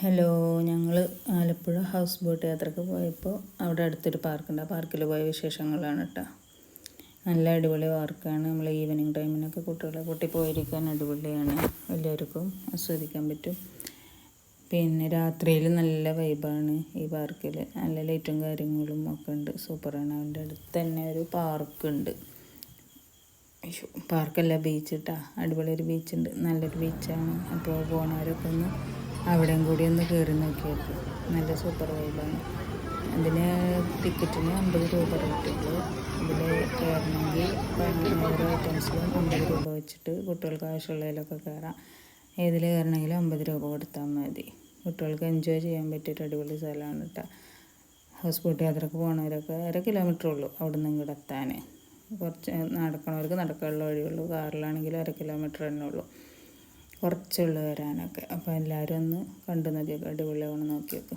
Hello ഞങ്ങൾ Alappuzha house boat യാത്രയ്ക്ക് പോയപ്പോൾ അവിടെ അടുത്തൊരു പാർക്കുണ്ട്. ആ പാർക്കിൽ പോയ വിശേഷങ്ങളാണ് കേട്ടോ നല്ല അടിപൊളി പാർക്കാണ്. നമ്മൾ ഈവനിങ് ടൈമിനൊക്കെ കുട്ടികളെ കൂട്ടി പോയിരിക്കാൻ അടിപൊളിയാണ്. എല്ലാവർക്കും ആസ്വദിക്കാൻ പറ്റും. പിന്നെ രാത്രിയിൽ നല്ല വൈബാണ് ഈ പാർക്കിൽ നല്ല ലൈറ്റും കാര്യങ്ങളും ഒക്കെ ഉണ്ട്. സൂപ്പറാണ്. അവന്റെ അടുത്ത് തന്നെ ഒരു പാർക്കുണ്ട് പാർക്കല്ല ബീച്ച് കേട്ടോ അടിപൊളി ഒരു ബീച്ചുണ്ട് നല്ലൊരു ബീച്ചാണ് അപ്പോൾ പോണവരൊക്കെ ഒന്ന് അവിടെയും കൂടി ഒന്ന് കയറി നോക്കിയപ്പോൾ നല്ല സൂപ്പർ വൈബാണ് അതിന് ടിക്കറ്റിന് അമ്പത് രൂപ റേറ്റുള്ളൂ ഇതിൽ കയറണമെങ്കിൽ ഓരോ ഐറ്റംസിലും അമ്പത് രൂപ വെച്ചിട്ട് കുട്ടികൾക്ക് ആവശ്യമുള്ളതിലൊക്കെ കയറാം. ഏതിൽ കയറണമെങ്കിലും അമ്പത് രൂപ കൊടുത്താൽ മതി. കുട്ടികൾക്ക് എൻജോയ് ചെയ്യാൻ പറ്റിയിട്ട് അടിപൊളി സ്ഥലമാണ് കേട്ടോ ഹൗസ് ബോട്ട് യാത്രയ്ക്ക് പോകണവരൊക്കെ അര കിലോമീറ്റർ ഉള്ളൂ അവിടെ നിന്ന് എത്താൻ കുറച്ച് നടക്കണവർക്ക് നടക്കാനുള്ള വഴിയുള്ളൂ. കാറിലാണെങ്കിലും അര കിലോമീറ്റർ തന്നെ ഉള്ളൂ. കുറച്ചുള്ളൂ വരാനൊക്കെ അപ്പോൾ എല്ലാവരും ഒന്ന് കണ്ടു നോക്കിയൊക്കെ അടിപൊളിയാവണം നോക്കിയൊക്കെ.